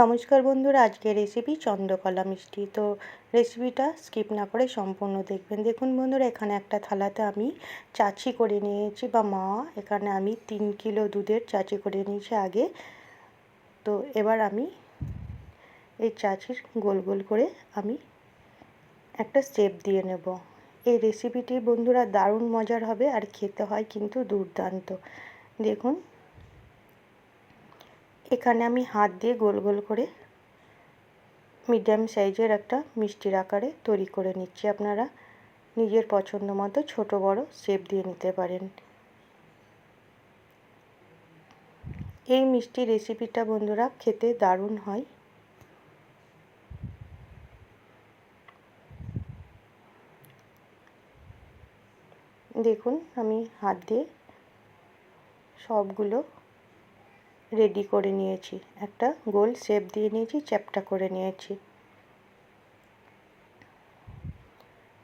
নমস্কার বন্ধুরা আজকে রেসিপি চন্দ্রকলা মিষ্টি। তো রেসিপিটা স্কিপ না করে সম্পূর্ণ দেখবেন। দেখুন বন্ধুরা, এখানে একটা থালাতে আমি চাচি করে নিয়েছি, বা মা, এখানে আমি তিন কিলো দুধের চাচি করে নিয়েছি আগে। তো এবার আমি এই চাচির গোল গোল করে আমি একটা স্টেপ দিয়ে নেব। এই রেসিপিটি বন্ধুরা দারুণ মজার হবে, আর খেতে হয় কিন্তু দুর্দান্ত। দেখুন এখানে আমি হাত দিয়ে গোল গোল করে মিডিয়াম সাইজের একটা মিষ্টির আকারে তৈরি করে নিচ্ছি। আপনারা নিজের পছন্দ মতো ছোটো, বড় শেপ দিয়ে নিতে পারেন। এই মিষ্টি রেসিপিটা বন্ধুরা খেতে দারুণ হয়। দেখুন, আমি হাত দিয়ে সবগুলো রেডি করে নিয়েছি। একটা গোল শেপ দিয়ে নিয়েছি, চ্যাপটা করে নিয়েছি।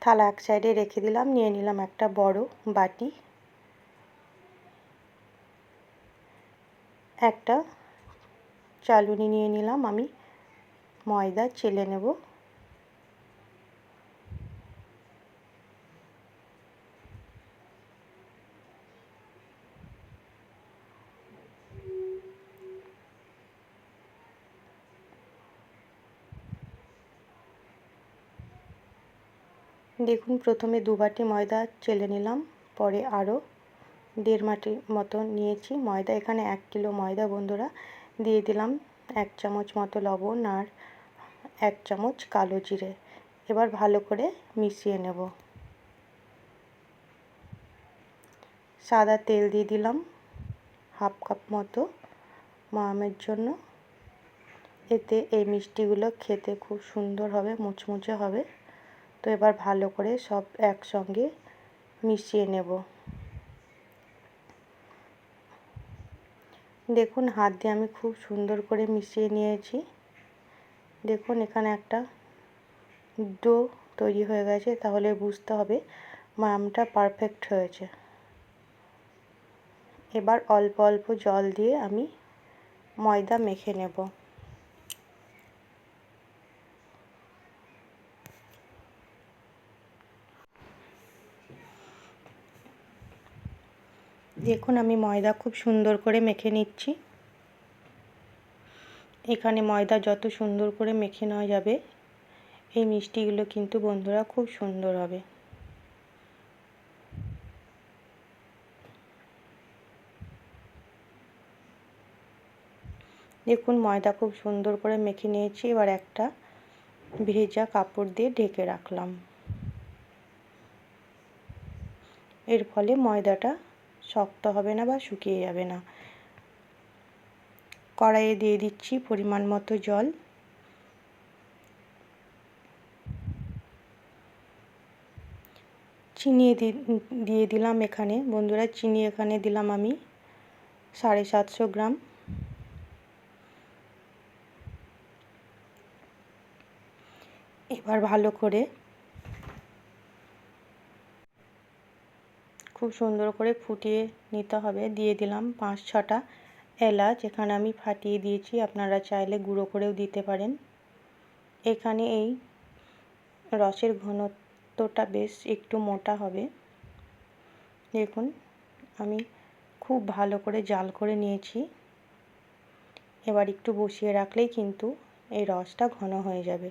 থালা এক সাইডে রেখে দিলাম, নিয়ে নিলাম একটা বড় বাটি। একটা চালুনি নিয়ে নিলাম আমি, ময়দা চেলে নেব। দেখুন, প্রথমে দু বাটি ময়দা চেলে নিলাম, পরে আরও দেড় বাটি মতো নিয়েছি। ময়দা, এখানে এক কিলো ময়দা বন্ধুরা, দিয়ে দিলাম এক চামচ মতো লবণ আর এক চামচ কালো জিরে। এবার ভালো করে মিশিয়ে নেব। সাদা তেল দিয়ে দিলাম হাফ কাপ মতো মামের জন্য। এতে এই মিষ্টিগুলো খেতে খুব সুন্দর হবে, মুচমুচে হবে। তো এবার ভালো করে সব একসঙ্গে মিশিয়ে নেব। দেখুন হাত দিয়ে আমি খুব সুন্দর করে মিশিয়ে নিয়েছি। দেখুন এখানে একটা ডো তৈরি হয়ে গেছে, তাহলে বুঝতে হবে মামটা পারফেক্ট হয়েছে। এবার অল্প অল্প জল দিয়ে আমি ময়দা মেখে নেব। দেখুন, আমি ময়দা খুব সুন্দর করে মেখে নিচ্ছি। এখানে ময়দা যত সুন্দর করে মেখে নেওয়া যাবে, এই মিষ্টিগুলো কিন্তু বন্ধুরা খুব সুন্দর হবে। দেখুন, ময়দা খুব সুন্দর করে মেখে নিয়েছি। এবার একটা ভেজা কাপড় দিয়ে ঢেকে রাখলাম। এর ফলে ময়দাটা শক্ত হবে না বা শুকিয়ে যাবে না। কড়াইয়ে দিয়ে দিচ্ছি পরিমাণ মতো জল। চিনি দিয়ে দিলাম এখানে। বন্ধুরা, চিনি এখানে দিলাম আমি সাড়ে সাতশো গ্রাম। এবার ভালো করে খুব সুন্দর করে ফুটিয়ে নিতে হবে। দিয়ে দিলাম পাঁচ ছটা এলাচ। এখানে আমি ফাটিয়ে দিয়েছি। আপনারা চাইলে গুঁড়ো করেও দিতে পারেন। এখানে এই রসের ঘনত্বটা বেশ একটু মোটা হবে। দেখুন, আমি খুব ভালো করে জাল করে নিয়েছি। এবার একটু বসিয়ে রাখলেই কিন্তু এই রসটা ঘন হয়ে যাবে।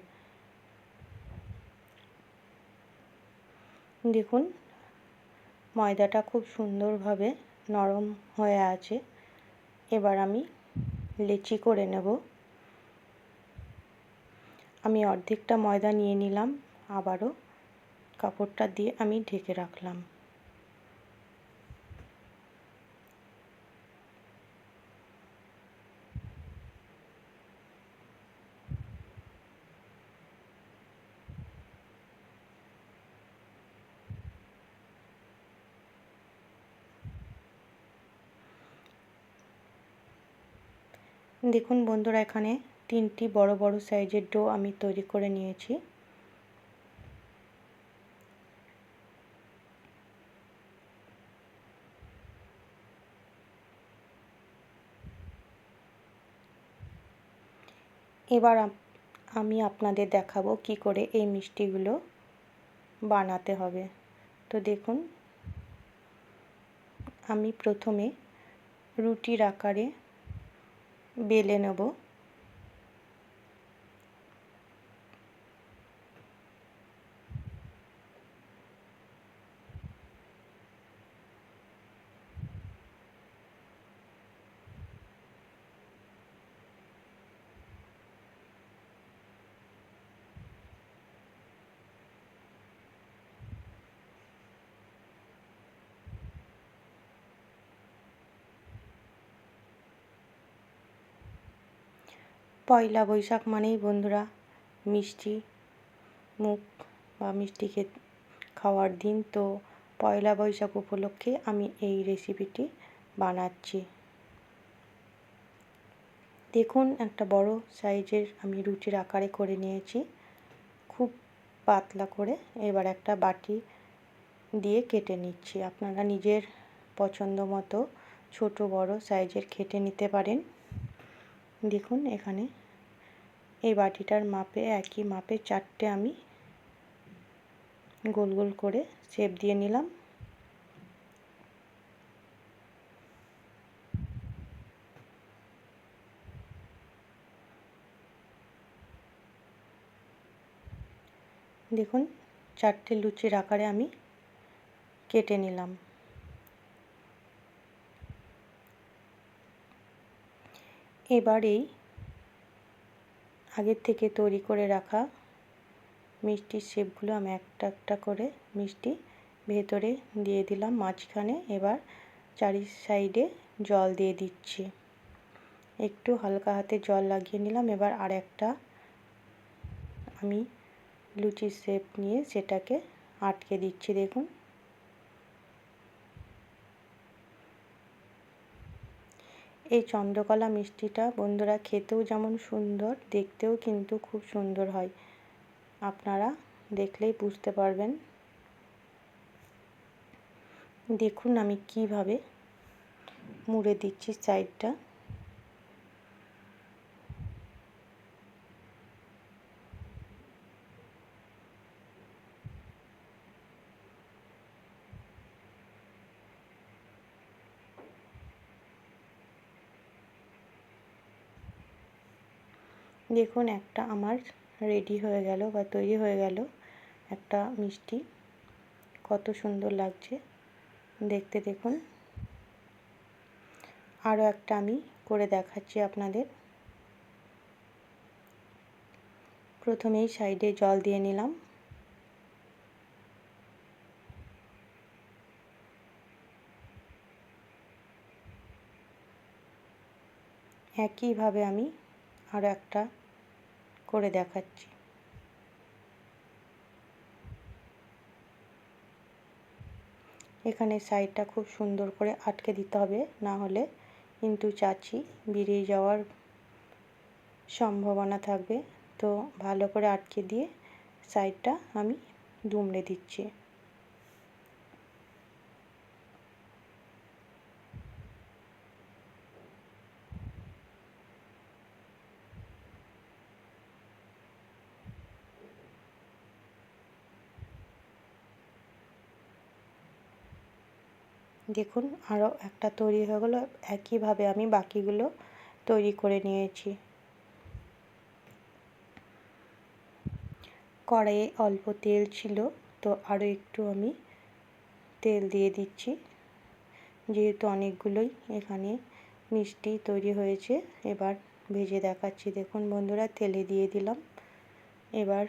দেখুন ময়দাটা খুব সুন্দরভাবে নরম হয়ে আছে। এবার আমি লেচি করে নেব। আমি অর্ধেকটা ময়দা নিয়ে নিলাম, আবারও কাপড়টা দিয়ে আমি ঢেকে রাখলাম। দেখুন বন্ধুরা, এখানে তিনটি বড় বড় সাইজের ডো আমি তৈরি করে নিয়েছি। এবার আমি আপনাদের দেখাবো কি করে এই মিষ্টিগুলো বানাতে হবে। তো দেখুন, আমি প্রথমে রুটির আকারে বেলে নেব। পয়লা বৈশাখ মানেই বন্ধুরা মিষ্টি মুখ বা মিষ্টি খাওয়ার দিন। তো পয়লা বৈশাখ উপলক্ষে আমি এই রেসিপিটি বানাচ্ছি। দেখুন, একটা বড় সাইজের আমি রুটির আকারে করে নিয়েছি। খুব পাতলা করে এবার একটা বাটি দিয়ে কেটে নিচ্ছি। আপনারা নিজের পছন্দ মতো ছোটো বড় সাইজের কেটে নিতে পারেন। দেখুন এখানে। এই বাটিটার মাপে, একই মাপে চারটে আমি গোল গোল করে শেপ দিয়ে নিলাম। দেখুন, চারটে লুচির আকারে আমি কেটে নিলাম। এবার এই আগের থেকে তৈরি করে রাখা মিষ্টির শেপগুলো আমি একটা একটা করে মিষ্টি ভেতরে দিয়ে দিলাম। মাঝখানে এবার চারি সাইডে জল দিয়ে দিচ্ছি। একটু হালকা হাতে জল লাগিয়ে নিলাম। এবার আর একটা আমি লুচির শেপ নিয়ে সেটাকে আটকে দিচ্ছি। দেখুন এই চন্দ্রকলা মিষ্টিটা বন্ধুরা খেতেও যেমন সুন্দর, দেখতেও কিন্তু খুব সুন্দর হয়। আপনারা দেখলেই বুঝতে পারবেন। দেখুন আমি কীভাবে মুড়ে দিচ্ছি সাইডটা দেখুন, একটা আমার রেডি হয়ে গেল বা তৈরি হয়ে গেল একটা মিষ্টি। কত সুন্দর লাগছে। দেখতে দেখুন। আরও একটা আমি করে দেখাচ্ছি আপনাদের। প্রথমেই সাইডে জল দিয়ে নিলাম। একইভাবে আমি আরও একটা করে দেখাচ্ছি। এখানে সাইডটা খুব সুন্দর করে আটকে দিতে হবে, না হলে কিন্তু চাচি বেরিয়ে যাওয়ার সম্ভাবনা থাকবে। তো ভালো করে আটকে দিয়ে সাইডটা আমি দুমড়ে দিচ্ছি। দেখুন আরও একটা তৈরি হয়ে গেলো। একইভাবে আমি বাকিগুলো তৈরি করে নিয়েছি। কড়াইয়ে অল্প তেল ছিল, তো আরও একটু আমি তেল দিয়ে দিচ্ছি। যেহেতু অনেকগুলোই এখানে মিষ্টি তৈরি হয়েছে, এবার ভেজে দেখাচ্ছি। দেখুন বন্ধুরা, তেলে দিয়ে দিলাম। এবার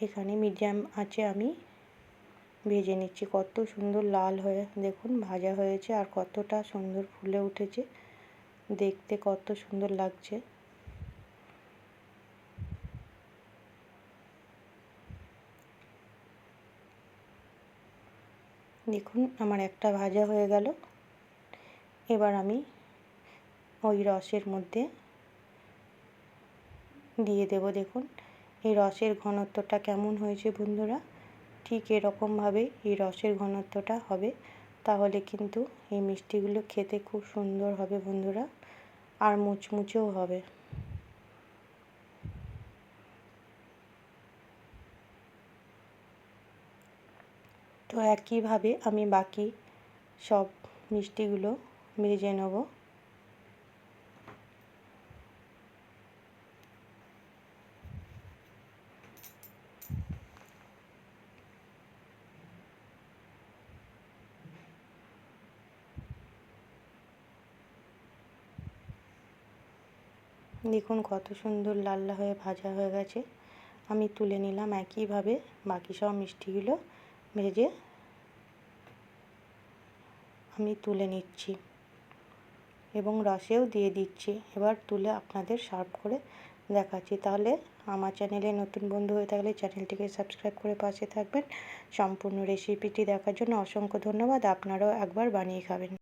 এখানে মিডিয়াম আছে আমি ভেজে নিচ্ছি। কত সুন্দর লাল হয়ে, দেখুন, ভাজা হয়েছে আর কতটা সুন্দর ফুলে উঠেছে। দেখতে কত সুন্দর লাগছে। দেখুন, আমার একটা ভাজা হয়ে গেল। এবার আমি ওই রসের মধ্যে দিয়ে দেব, দেখুন। এই রসের ঘনত্বটা কেমন হয়েছে বন্ধুরা? ঠিক এরকমভাবেই এই রসের ঘনত্বটা হবে, তাহলে কিন্তু এই মিষ্টিগুলো খেতে খুব সুন্দর হবে বন্ধুরা, আর মুচমুচেও হবে। তো একইভাবে আমি বাকি সব মিষ্টিগুলো ভেজে নেব। দেখুন কত সুন্দর লাল হয়ে ভাজা হয়ে গেছে। আমি তুলে নিলাম একইভাবে বাকি সব মিষ্টিগুলো ভেজে আমি তুলে নিচ্ছি এবং রসেও দিয়ে দিচ্ছি। এবার তুলে আপনাদের সার্ভ করে দেখাচ্ছি। তাহলে আমার চ্যানেলে নতুন বন্ধু হয়ে থাকলে চ্যানেলটিকে সাবস্ক্রাইব করে পাশে থাকবেন। সম্পূর্ণ রেসিপিটি দেখার জন্য অসংখ্য ধন্যবাদ। আপনারাও একবার বানিয়ে খাবেন।